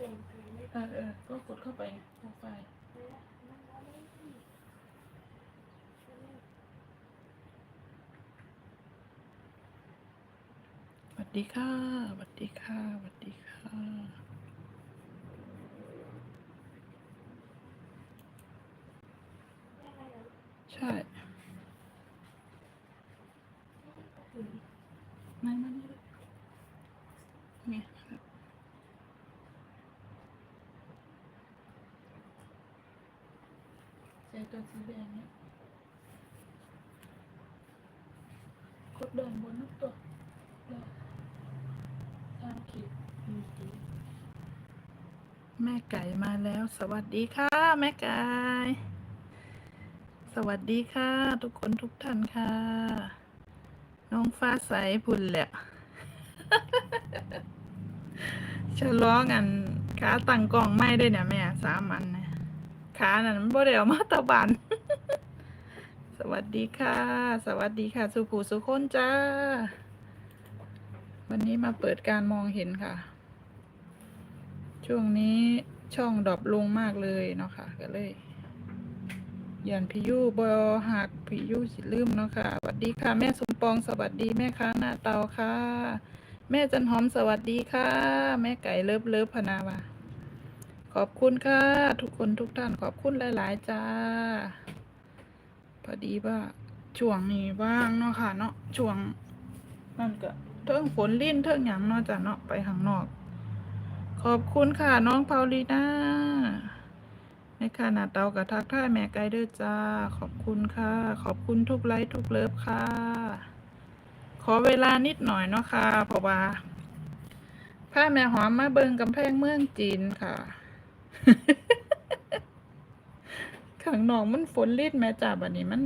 เออเออก็กดเข้าไปไงโปรไฟล์สวัสดีค่ะสวัสดีค่ะสวัสดีค่ะใช่ไม่ไม่ไม่เนี่ย ตัวสีแดงเนี่ยกดเดินบนนักตัวแล้วตามขีดมีขีดแม่ไก่มาแล้ว สวัสดีค่ะ แม่ไก่สวัสดีค่ะ ทุกคนทุกท่านค่ะ น้องฟ้าใสพุ่นแหละฉลองอันขาตั้งกล้องไม่ได้เนี่ยแม่สามอันนี่ย ขานั่นมันบ่ได้เอามาตะบัน สวัสดีค่ะ สวัสดีค่ะ สุภูสุคนจ้า วันนี้มาเปิดการมองเห็นค่ะ ช่วงนี้ช่องดรอปลงมากเลยเนาะค่ะ ก็เลยยันพี่ยูบอหักพี่ยูสิลืมเนาะค่ะสวัสดีค่ะ แม่สมปองสวัสดีแม่ค้าหน้าเตาค่ะ แม่จันหอมสวัสดีค่ะ แม่ไก่เลิฟเลิฟพนาวา ขอบคุณค่ะ ทุกคนทุกท่านขอบคุณหลาย ๆ จ้า พอดีว่าช่วงนี้ว่างเนาะค่ะ เนาะช่วงนั่นก็เทิงฝนลิ้นเทิงหยังเนาะจ้ะเนาะไปข้างนอก ขอบคุณค่ะน้องพาลีน่าในขณะเตากับทักทายแม่ไกด์เด้อจ้า ขอบคุณค่ะ ขอบคุณทุกไลค์ทุกเลิฟค่ะ ขอเวลานิดหน่อยเนาะค่ะเพราะว่าผ้าแม่หอมมาเบิงกำแพงเมืองจีนค่ะ ข้างนอกมันฝนลิดแม่จ้าบัดนี้มัน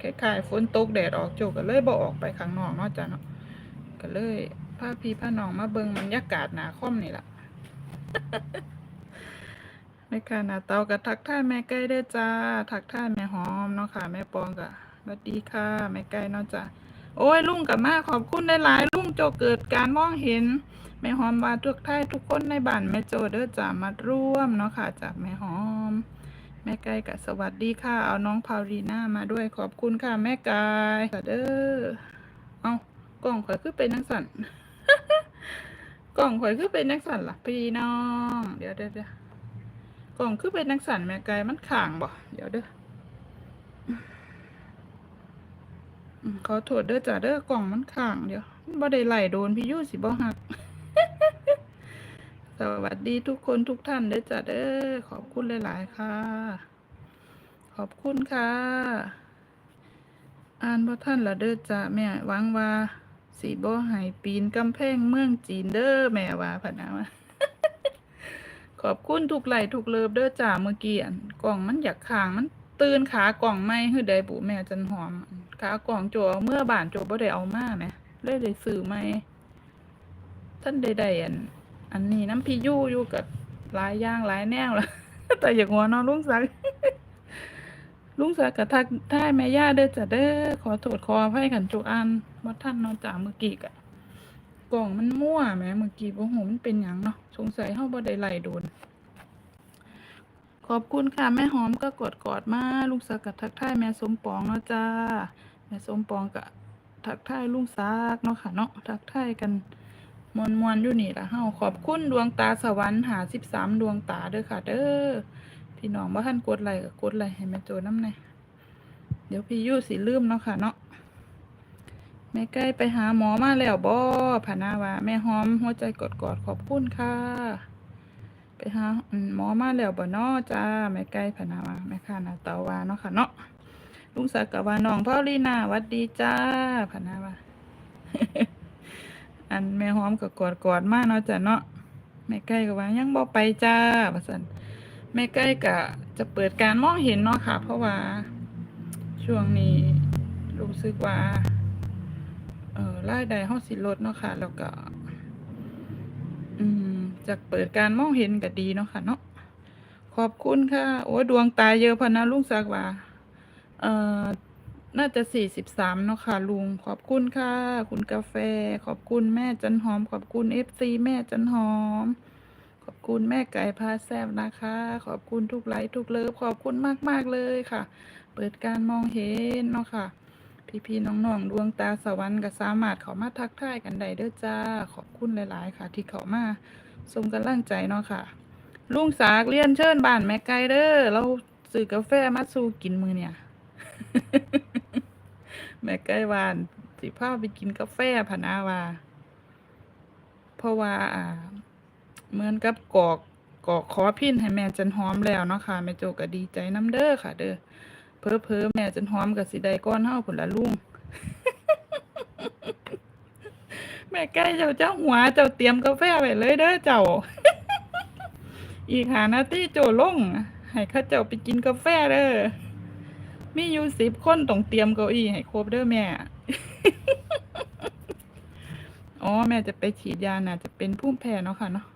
คล้ายๆฝนตกแดดออกโจกก็เลยบ่ออกไปข้างนอกเนาะจ้ะเนาะก็เลยพาพี่พาน้องมาเบิงบรรยากาศหนาค่อมนี่ล่ะในค่ะหนาเตากับทักท่ายแม่ไก่เด้จ้า ทักท่ายแม่หอมเนาะค่ะแม่ปองกับสวัสดีค่ะแม่ไก่เนาะจ้ะโอ้ยลุงกับมาขอบคุณได้หลายลุงโจเกิดการมองเห็น แม่หอมว่าทุกท่ายทุกคนในบ้านแม่โจเด้อจ้ามาร่วมเนาะค่ะจากแม่หอม แม่ไก่กับสวัสดีค่ะ เอาน้องพาวรีน่ามาด้วยขอบคุณค่ะแม่ไก่ค่ะเด้อเอากล่องข่อยคือเป็นนังสันกล่องข่อยคือเป็นนังสันล่ะพี่น้อง เดี๋ยวเดี๋ยวเดี๋ยวกล่องคือเป็นนักสันแม่ไก่มันข่างบ่เดี๋ยวเด้ออืมขอโทษเด้อจ้ะเด้อกล่องมันข่างเดี๋ยวบ่ได้ไหลโดนพี่ยูสิบ่หัก สวัสดีทุกคนทุกท่านเด้อจ้ะเด้อขอบคุณหลาย ๆ ค่ะ ขอบคุณค่ะ อ่านบ่ท่านละเด้อจ้ะแม่หวังว่าสิบ่ให้ปีนกำแพงเมืองจีนเด้อแม่ว่าพะนะว่าขอบคุณทุกไหลทุกเลิฟเด้อจ้าเมื่อกี้กล่องมันอยากค้างมันตื่นขากล่องไม่คือใดบุแม่จันหอมขากล่องโจเอาเมื่อบ้านโจบ่ได้เอามาแหมเลยได้ซื้อใหม่ ท่านใดๆอันอันนี้น้ำพี่ยู่อยู่กับหลายย่างหลายแนวละแต่อย่ากหัวนอนลุงสักลุงสักกับทักท่ายแม่ย่าเด้อจ้ะเด้อขอโทษขออภัยกันจุอันบ่ท่านนอนจากเมื่อกี้กะกล่องมันมั่วแหมเมื่อกี้บ่ฮู้มันเป็นหยังเนาะสงสัยเฮาบ่ได้ไล่โดน ขอบคุณค่ะแม่หอมก็กดกอดมาลุงซักก็ทักท่ายแม่สมปองเนาะจ้าแม่สมปองก็ทักทายลุงซักเนาะค่ะเนาะทักทายกัน มวนๆอยู่นี่ล่ะเฮาขอบคุณดวงตาสวรรค์หา13ดวงตาเด้อค่ะ เด้อพี่น้องบ่ทันกดไลค์ก็กดไลค์ให้แม่โจน้ำแน่เดี๋ยวพี่ยู่สิลืมเนาะค่ะเนาะแม่ใกล้ไปหาหมอมาแล้วบ่พะนาวาแม่หอมหัวใจกดกอดขอบคุณค่ะ ไปหาหมอมาแล้วบ่เนาะจ้าแม่ใกล้พะนาวาแม่ค้าหน้าตาวาเนาะค่ะเนาะลุงศักดิ์ก็ว่าน้องพอลีนาวัดดีจ้าพะนาวา อันแม่หอมก็กอดกอดมากเนาะจ้ะเนาะแม่ใกล้ก็ว่ายังบ่ไปจ้าว่าซั่นแม่ใกล้ก็จะเปิดการมองเห็นเนาะค่ะ เพราะว่า ช่วงนี้รู้สึกว่าเออรายได้เฮาสิลดเนาะค่ะ แล้วก็ อืมจากเปิดการมองเห็นก็ดีเนาะค่ะเนาะขอบคุณค่ะ โอ้ดวงตาเยอะพะนะลุงศักว่าเอ่อ น่าจะสี่สิบสามเนาะค่ะลุงขอบคุณค่ะ คุณกาแฟ ขอบคุณแม่จันหอม ขอบคุณเอฟซีแม่จันหอม ขอบคุณแม่ไก่พาแซบนะคะ ขอบคุณทุกไลค์ทุกเลิฟขอบคุณมากๆเลยค่ะ เปิดการมองเห็นเนาะค่ะ พี่ๆน้องๆดวงตาสวรรค์ก็สามารถเขามาทักทายกันได้เด้อจ้า ขอบคุณหลายๆ ค่ะ ที่เข้ามาส่งกำลังใจเนาะค่ะลุงสากเรียนเชิญบ้านแม่ไก่เด้อเราซื้อกาแฟมาสู่กินมือเนี่ย แม่ไก่วานสิพาไปกินกาแฟพนาวาเพราะว่าเหมือนกับกอกกอกขอพินให้แม่จันหอมแล้วเนาะค่ะแม่โจก็ดีใจน้ำเด้อค่ะ เด้อเพอเพอแม่จันหอมกับสิได้ก้อนเฮาพุ่นละลุงแม่ไก่เจ้าเจ้าหัวเจ้าเตรียมกาแฟไว้เลยเด้อเจ้า อีกหานาที่โจลงให้ข้าเจ้าไปกินกาแฟเด้อ มีอยู่สิบคนต้องเตรียมเก้าอี้ให้ครบเด้อแม่ อ๋อแม่จะไปฉีดยาน่ะ จะเป็นภูมิแพ้เนาะค่ะเนาะ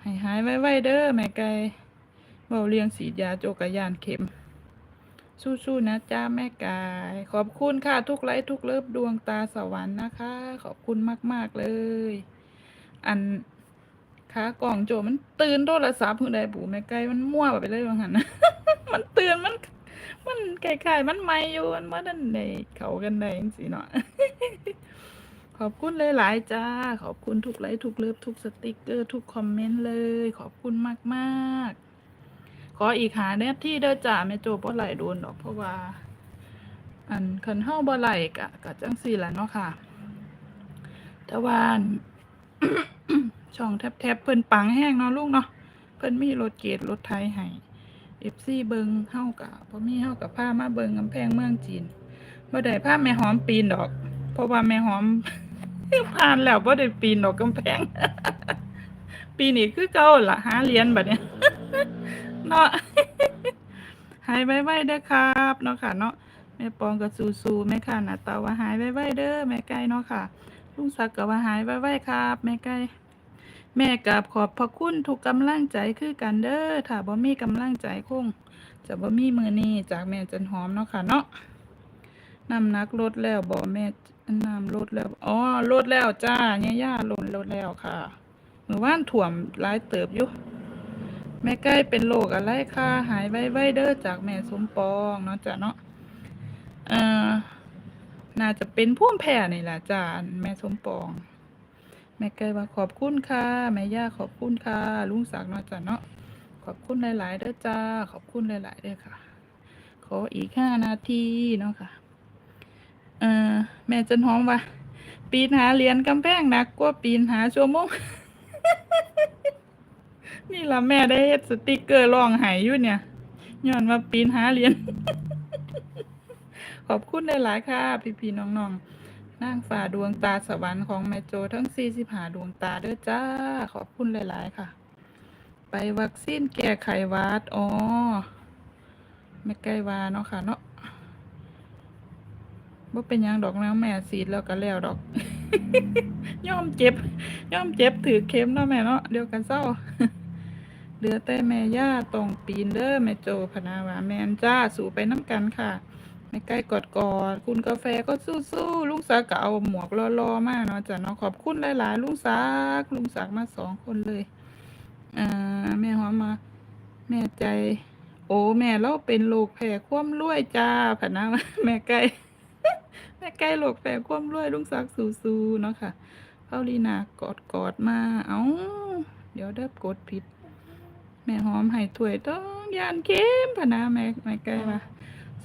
ให้หายไวๆเด้อแม่ไก่เบาเลียงฉีดยาโจกยานเข็ม สู้ๆนะจ้าแม่ไก่ขอบคุณค่ะทุกไลค์ทุกเลิฟดวงตาสวรรค์นะคะ ขอบคุณมาก ๆ เลย อันขากล่องโจมันตื่นโทรศัพท์เพื่อใดบูแม่ไก่มันมั่วไปเลยว่าหันนะมันตื่นมัน มันไก่ๆมันไม่อยู่มันมาดันในเขากันได้จังสิเนาะ ขอบคุณหลายๆจ้า ขอบคุณทุกไลค์ทุกเลิฟทุกสติกเกอร์ทุกคอมเมนต์เลย ขอบคุณมากๆ ขออีกหาแนบที่เด้อจ้าแม่โจบ่ไหลโดนดอกเพราะว่า อันคันเฮาบ่ไหลกะกะจังซี่ล่ะเนาะค่ะ แต่ว่าอันช่องแทบๆเพิ่นปังแห้งเนาะลูกเนาะเพิ่นมีรถเกตรถไทยให้ FC เบิงเฮากะบ่มีเฮากะพามาเบิงกำแพงเมืองจีนบ่ได้พาแม่หอมปีนดอก เพราะว่าแม่หอมผ่านแล้วบ่ได้ปีนดอกกำแพง ปีนี้คือเก่าละหาเรียญบัดเนี้ยเนาะหายไวๆเด้อครับเนาะค่ะเนาะแม่ปองก็สู้ๆแม่ค่ะหน้าตาว่าหายไวๆเด้อแม่ไก่เนาะค่ะลุงศักดิ์ก็ว่าหายไวๆครับแม่ไก่ แม่กราบขอบพระคุณทุกกำลังใจคือกันเด้อถ้าบ่มีกำลังใจคงจะบ่มีมือนี้จากแม่จันหอมเนาะค่ะเนาะน้ำหนักลดแล้วบ่แม่น้ำลดแล้วอ๋อลดแล้วจ้าย่าลดลดแล้วค่ะเมื้อวานท่วมหลายเติบอยู่แม่ใกล้เป็นโรคอะไรค่ะหายไวๆเด้อจากแม่สมปองเนาะจ้ะเนาะเอ่อน่าจะเป็นพุ่มแพ้นี่แหละจ้าแม่สมปอง แม่ใกล้ว่าขอบคุณค่ะ แม่ย่าขอบคุณค่ะ ลุงศักดิ์เนาะจ้ะเนาะขอบคุณหลายๆเด้อจ้า ขอบคุณหลายๆเด้อค่ะ ขออีกห้านาทีเนาะค่ะ เอ่อแม่จันหอมว่า ปีนหาเหรียญกำแพงหนักกว่าปีนหาชั่วโมง นี่ล่ะแม่ได้เฮ็ดสติกเกอร์ร้องไห้อยู่เนี่ยย้อนว่าปีนหาเหรียญขอบคุณหลายๆค่ะ พี่ๆน้องๆ นางฟ้าดวงตาสวรรค์ของแม่โจทั้ง 45 ดวงตาเด้อจ้า ขอบคุณหลาย ๆ ค่ะ ไปวัคซีนแก้ไขวัดอ๋อไม่ใกล้วาเนาะค่ะเนาะบ่าเป็นยังดอกนะแม่สีดแล้วก็แล้วดอก ย่อมเจ็บ ย่อมเจ็บถือเข็มเนาะแม่เนาะเดียวกันเศร้าเหลือแต่แม่ย่าตรงปีนเด้อแม่โจพนาวาแมนจ้าสู่ไปน้ำกันค่ะ แม่ใกล้กอดกอดคุณกาแฟก็สู้ๆลุงซักก็เอาหมวกรอๆมากเนาะจ้ะเนาะขอบคุณหลายๆลุงซักลุงซักมาสองคนเลยอ่าแม่หอมมา แม่ใจ โอ้แม่เราเป็นโรคแพ้ความรวยจ้าพนาวาแม่ใกล้แม่ใกล้โรคแพ้ความรวยลุงซักสู้ๆเนาะค่ะเฮาลีนากอดกอดมา เอ้า เดี๋ยวเด้อกดผิด แม่หอมให้ถ้วยต้องยานเข้มพะนะแม่แม่ไก่ว่า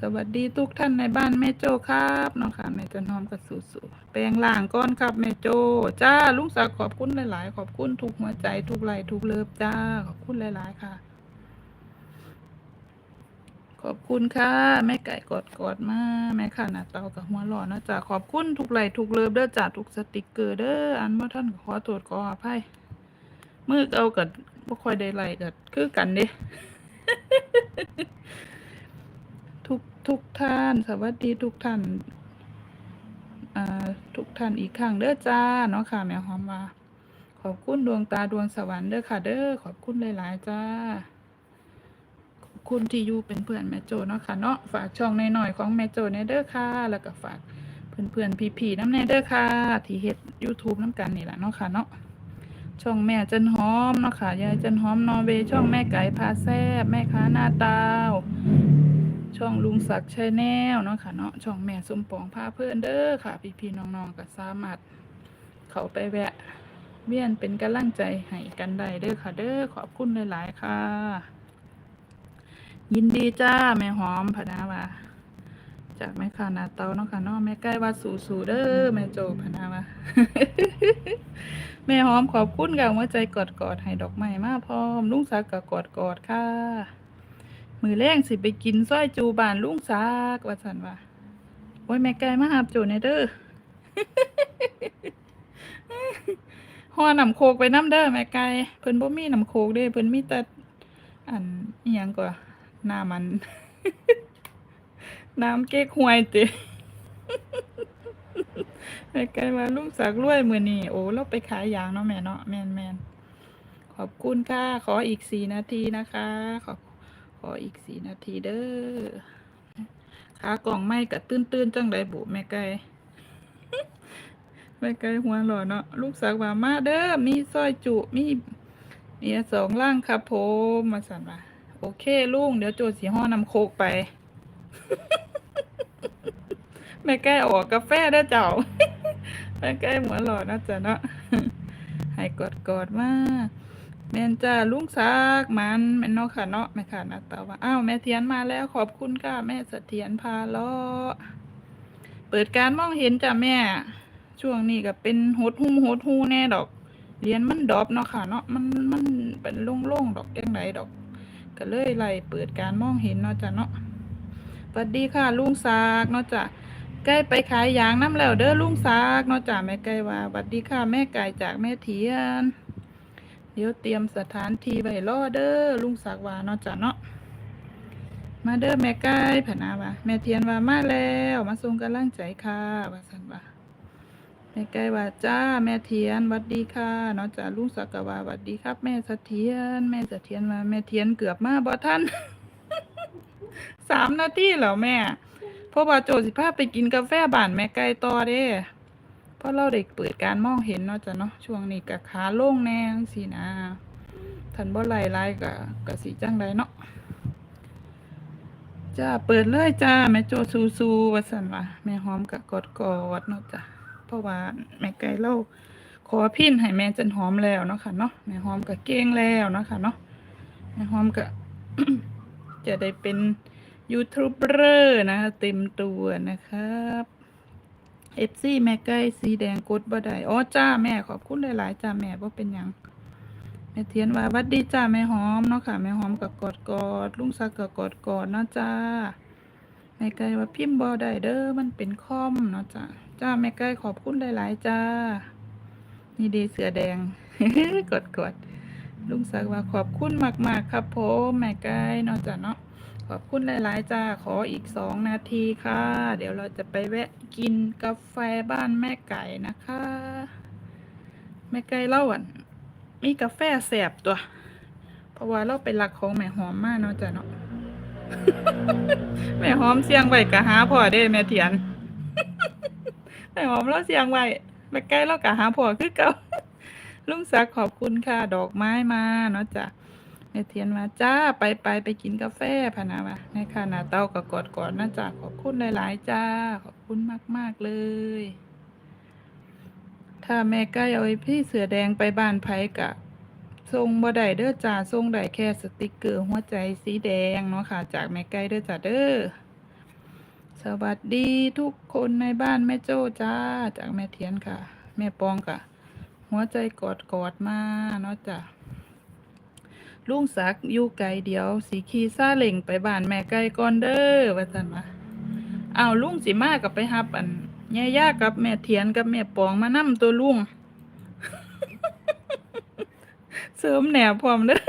สวัสดีทุกท่านในบ้านแม่โจ้ครับเนาะค่ะแม่จันหอมกับสู่ๆแปลงล่างก้อนครับแม่โจ้จ้าลุงศักดิ์ขอบคุณหลายๆ ขอบคุณทุกหัวใจทุกไลทุกเลิฟจ้า ขอบคุณหลายๆค่ะ ขอบคุณค่ะแม่ไก่กอดกอดมาแม่ค่ะหน้าเตากับหัวหล่อนะจ๊ะขอบคุณทุกไลทุกเลิฟเด้อจ้าทุกสติกเกอร์เด้ออันว่าท่านขอโทษขออภัยมือเอากับบ่ค่อยได้ไลกับคือกันเด้ ทุกท่าน สวัสดีทุกท่านทุกท่านอีกครั้งเด้อจ้าเนาะค่ะแม่หอมว่าขอบคุณดวงตาดวงสวรรค์เด้อค่ะ เด้อขอบคุณหลายๆจ้าขอบคุณที่อยู่เป็นเพื่อนแม่โจเนาะค่ะเนาะฝากช่องในหน่อยๆของแม่โจในเด้อค่ะ แล้วก็ฝากเพื่อนๆพี่ๆน้ำแน่เด้อค่ะ ที่เฮ็ด YouTube น้ำกันนี่แหละเนาะค่ะเนาะช่องแม่จันหอมเนาะค่ะยายจันหอมนอร์เวย์ช่องแม่ไก่พาแซบแม่ค้าหน้าตาว ช่องลุงศักดิ์ชัยแนวเนาะค่ะเนาะช่องแม่สมปองพาเพื่อนเด้อค่ะ พี่ๆน้องๆก็สามารถเขาไปแวะ เวียนเป็นกำลังใจให้กันได้เด้อค่ะ เด้อขอบคุณหลายๆค่ะ ยินดีจ้าแม่หอมพนาว่าจากแม่ค้านาเตาเนาะค่ะเนาะแม่ใกล้ว่าสู่ๆเด้อแม่โจพนาวาแม่หอมขอบคุณกับหัวใจกอดกอดให้ดอกไม้มาพร้อมลุงซักก็กอดกอดค่ะ มือแรงสิไปกินซอยจูบานลุงซักว่าสันว่าโอ้ยแม่ไก่มาหาบโจในเด้อห่อน้ำโคกไปน้ำเด้อแม่ไก่เพิ่นบ่มีหนำโคกเด้เพิ่นมีแต่อันอีหยังกว่าน้ำมัน น้ำเก๊กฮวยติแม่ไก่ว่าลุงสักรวยมือนี้โอ้เราไปขายยางเนาะแม่เนาะแม่นขอบคุณค่ะ ขออีกสี่นาทีนะคะ ขอข ออีกสี่นาทีเด้อขากล่องไม้ก็ตื้นๆจังไดบุแม่ไก่แม่ไก่หัวหล่อเนาะลูกสาวว่ามาเด้อมีซอยจุมีมีสองล่างครับผมมาสั่นว่าโอเคลุงเดี๋ยวโจทย์สีห้อนำโคกไป แม่ไก่ออกกาแฟได้เจ้า แม่ไก่หัวหล่อนะจ๊ะเนาะให้กอดกอดๆมาก แม่นจ้าลุงซักมันแม่นเนาะค่ะเนาะแม่ค่ะนะตาว่าอ้าวแม่เทียนมาแล้วขอบคุณค่ะแม่เสถียรพาเลาะเปิดการมองเห็นจ้ะแม่ ช่วงนี้ก็เป็นโหดหุ้มโหดหูแน่ดอกเรียนมันดรอปเนาะค่ะเนาะมันมันเป็นโล่งๆดอกจังไดดอก ก็เลยไล่เปิดการมองเห็นเนาะจ้ะเนาะสวัสดีค่ะลุงซากเนาะจ้ะใกล้ไปขายยางน้ำแล้วเด้อลุงซากเนาะจ้ะแม่ไก่ว่าสวัสดีค่ะแม่ไก่จากแม่เทียน เดี๋ยวเตรียมสถานที่ไว้รอเด้อลุงซากว่าเนาะจ้ะเนาะมาเด้อแม่ไก่ผนาว่าแม่เทียนว่ามาแล้วมาส่งกำลังใจค่ะว่าสันว่าแม่ไก่ว่าจ้าแม่เทียนหวัดดีค่ะเนาะจ้าลุงสักว่าหวัดดีครับ แม่เสถียรแม่เสถียรว่าแม่เทียนเกือบมาบ่ทันสามนาทีแล้วแม่พราะว่าโจสิพาไปกินกาแฟบ้านแม่ไก่ต่อเด้ เพราะเราได้เปิดการมองเห็นเนาะจ้ะเนาะช่วงนี้กะขาโล่งแน่จังซี่นะท่านบ่ไหลไล่กะกะสิจังไดเนาะจ้าเปิดเลยจ้าแม่โจซูๆว่าซั่นว่าแม่หอมกะกอดๆเนาะจ้ะเพราะว่าแม่ไก่เราขอพินให้แม่จันหอมแล้วเนาะค่ะเนาะแม่หอมก็เก่งแล้วเนาะค่ะเนาะแม่หอมก็จะได้เป็นยูทูบเบอร์นะคะเต็มตัวนะครับ เอฟซีแม่ไก่สีแดงกดบ่ได้อ๋อจ้าแม่ขอบคุณหลายๆจ้าแม่บ่เป็นหยังแม่เทียนว่าวัดดีจ้าแม่หอมเนาะค่ะแม่หอมก็กอดกอดลุงซักก็กอดกอดเนาะจ้าแม่ไก่ว่าพิมพ์บ่ได้เด้อมันเป็นคอมเนาะจ้าจ้าแม่ไก่ขอบคุณหลายๆจ้า นี่ดีเสือแดงกดกดลุงศักว่าขอบคุณมากๆครับผมแม่ไก่เนาะจ้าเนาะ ขอบคุณหลาย ๆ จ้า ขออีกสองนาทีค่ะ เดี๋ยวเราจะไปแวะกินกาแฟบ้านแม่ไก่นะคะ แม่ไก่เล่าอะมีกาแฟแสบตัว เพราะว่าเราไปรักของแม่หอมมากเนาะจ้าเนาะแม่หอมเสียงไว้กะหาพ่อเด้แม่เถียนแม่หอมเราเสียงไว้แม่ไก่เรากะหาพ่อคือเก่าลุงศักดิ์ขอบคุณค่ะ ดอกไม้มาเนาะจ้ะ แม่เทียนมาจ้าไปไปไปกินกาแฟพนะวะในค่ะนาเต้าก็กอดกอดนะจ้ะขอบคุณหลาย ๆ จ้า ขอบคุณมาก ๆ เลยถ้าแม่ไก่เอาไอ้พี่เสือแดงไปบ้านไผกะทรงบ่ได้เด้อจ้าทรงได้แค่สติกเกอร์หัวใจสีแดงเนาะค่ะ จากแม่ไก่เด้อจ้าเด้อสวัสดีทุกคนในบ้านแม่โจ้จ้า จากแม่เทียนค่ะ แม่ปองกะหัวใจกอดกอดมาเนาะจ้ะ ลุงศักดิ์อยู่ไกลเดียวสีขี่ซาเล่งไปบ้านแม่ไก่ก่อนเด้อว่าซั่นว่าอ้าลุงสิมากับไปฮับอันแย่ย่ากับแม่เทียนกับแม่ปองมานํตัวลุงเสริมแหนบพร้อมเด้อ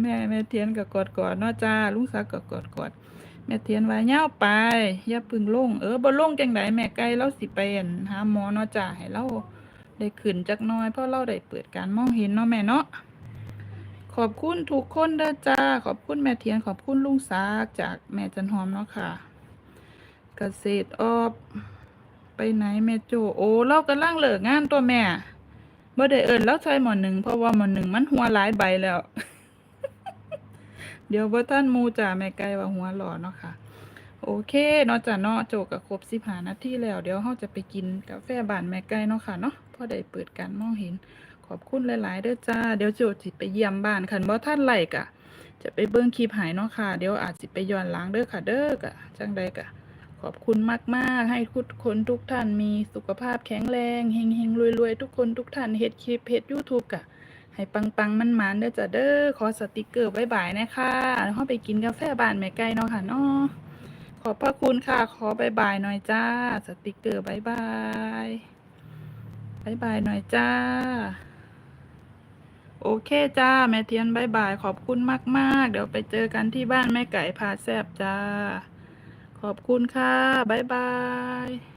แม่แม่เทียนก็กอดกอดเนาะจ้าลุงศักดิ์ก็กอดกอดแม่เทียนว่าย่าวไปอย่าพึ่งลงเออบ่ลงจังไดแม่ไก่เราสิไปอั่นหาหมอเนาะจ้าให้เราได้ขึ้นจักน่อยเพราะเราได้เปิดการมองเห็นเนาะแม่เนาะ ขอบคุณทุกคนเด้อจ้า ขอบคุณแม่เทียน ขอบคุณลุงศักจากแม่จันหอมเนาะค่ะ เกษตรออบ ไปไหนแม่โจโอ้เรากำลังเลิกงานตัวแม่บ่ได้เอิ้นแล้วใส่หมอนหนึ่งเพราะว่าหมอนหนึ่งมันหัวหลายใบแล้ว เดี๋ยวบ่ทันมูจ้าแม่ไก่ว่าหัวหล่อเนาะค่ะ โอเคเนาะจ้ะเนาะโจกก็ครบ15นาทีแล้ว เดี๋ยวเราจะไปกินกาแฟบานแม่ไก่เนาะค่ะเนาะพอได้เปิดการมองเห็น อบคุณหลาย ๆเด้อจ้า เดี๋ยวโจสิไปเยี่ยมบ้านคันบ่ทันไหลกะ จะไปเบิ่งคลิปหายเนาะค่ะ เดี๋ยวอาจสิไปย้อนหลังเด้อค่ะ เด้อกะจังใดกะ ขอบคุณมาก ๆ ให้ทุกคนทุกท่านมีสุขภาพแข็งแรงเฮงๆรวย ๆ ทุกคนทุกท่านเฮ็ดคลิปเฮ็ด YouTube กะ ให้ปัง ๆ มันๆเด้อจ้ะเด้อ ขอสติกเกอร์บ๊ายบายนะคะแล้วเฮาไปกินกาแฟบ้านแม่ไก่เนาะค่ะเนาะขอบพระคุณค่ะ ขอบายบายหน่อยจ้า สติกเกอร์บายบายบายบายหน่อยจ้า โอเคจ้า แม่เทียนบายบาย ขอบคุณมาก ๆ เดี๋ยวไปเจอกันที่บ้านแม่ไก่พาแซบจ้า ขอบคุณค่ะบายบาย